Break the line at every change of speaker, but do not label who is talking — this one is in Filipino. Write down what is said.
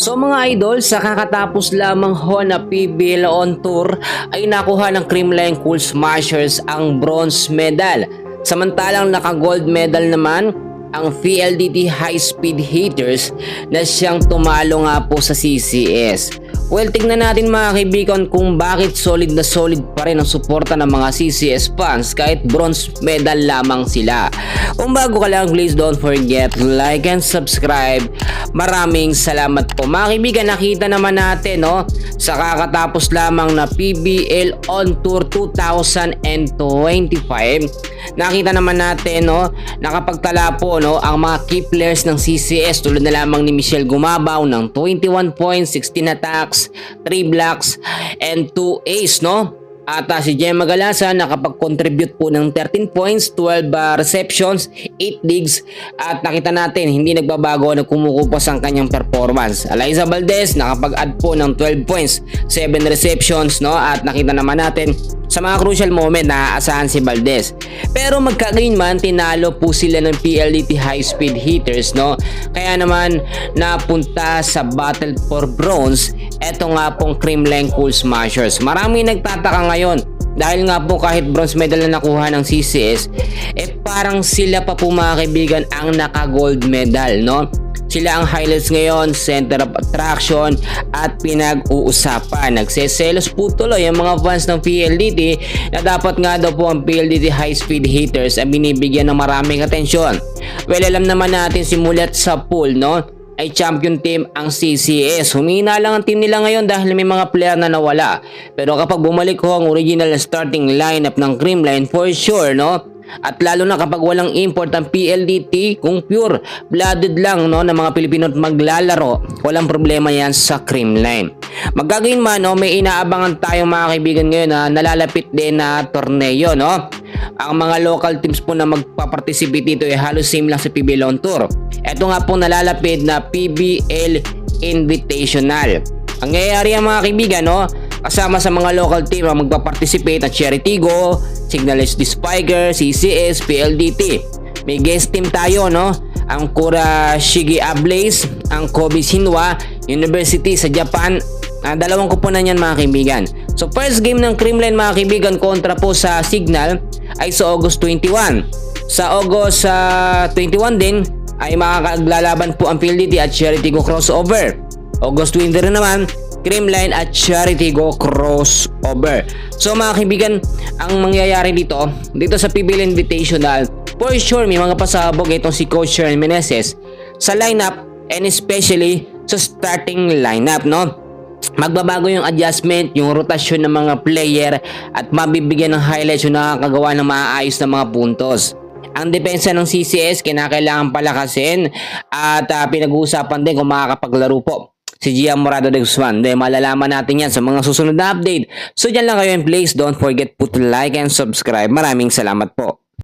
So mga idol, sa kakatapos lamang ho na PBL on tour ay nakuha ng Creamline Cool Smashers ang bronze medal. Samantalang naka-gold medal naman ang PLDT High Speed Hitters na siyang tumalo nga po sa CCS. Well, tingnan natin mga kaibigan kung bakit solid na solid pa rin ang suporta ng mga CCS fans kahit bronze medal lamang sila. Kung bago ka lang, please don't forget like and subscribe. Maraming salamat po. Mga kaibigan, nakita naman natin no, sa kakatapos lamang na PBL On Tour 2025. Nakita naman natin no, nakapagtala po no, ang mga key players ng CCS tulad na lamang ni Michelle Gumabaw ng 21 points, 16 attacks, 3 blocks, and 2 ace, no? At ah, si Gemma Galasa nakapag-contribute po ng 13 points, 12 ah, receptions, 8 digs at nakita natin hindi nagbabago na kumukupos ang kanyang performance. Eliza Valdez nakapag-add po ng 12 points, 7 receptions no at nakita naman natin sa mga crucial moment na aasahan si Valdez. Pero magkagayon man tinalo po sila ng PLDT High Speed Hitters no. Kaya naman napunta sa Battle for Bronze eto nga pong Creamline Cool Smashers. Marami nagtataka ngayon dahil nga po kahit bronze medal na nakuha ng CCS eh parang sila pa po mga kaibigan ang naka-gold medal no. Sila ang highlights ngayon, center of attraction at pinag-uusapan. Nagseselos po tuloy ang mga fans ng PLDT na dapat nga daw po ang PLDT high speed hitters ang binibigyan ng maraming atensyon. Well, alam naman natin simulat sa pool, no? Ay champion team ang CCS. Humina lang ang team nila ngayon dahil may mga player na nawala. Pero kapag bumalik ho ang original starting lineup ng Creamline for sure, no? At lalo na kapag walang import ang PLDT, kung pure blooded lang no, ng mga Pilipino at maglalaro, walang problema yan sa Creamline. Magagawin man, no, may inaabangan tayong mga kaibigan ngayon na nalalapit din na torneo. No? Ang mga local teams po na magpa-participate dito ay halos same lang sa PBL on Tour. Ito nga po nalalapit na PBL Invitational. Ang nangyayari ang mga kaibigan, no? kasama sa mga local team ang magpa-participate ang Cherry Tigo, Signal SD Spiker, CCS, PLDT. May guest team tayo, no? Ang Kurashige Ablaze, ang Kobe Shinwa University sa Japan. Ah, dalawang kuponan yan mga kaibigan. So first game ng Creamline mga kaibigan kontra po sa Signal ay sa August 21. Sa August ah, 21 din ay makakaglalaban po ang PLDT at Cherry Tigo crossover. August 20 rin naman Creamline at Charity Go crossover. So mga kaibigan, ang mangyayari dito, dito sa PBL Invitational, for sure may mga pasabog itong si Coach Sharon Meneses sa lineup and especially sa starting lineup, no? Magbabago yung adjustment, yung rotasyon ng mga player at mabibigyan ng highlights yung nakakagawa ng maayos na mga puntos. Ang depensa ng CCS kinakailangan palakasin at uh, pinag-uusapan din kung makakapaglaro po si Gian Morado de Guzman. Dahil malalaman natin yan sa mga susunod na update. So dyan lang kayo and please don't forget to like and subscribe. Maraming salamat po.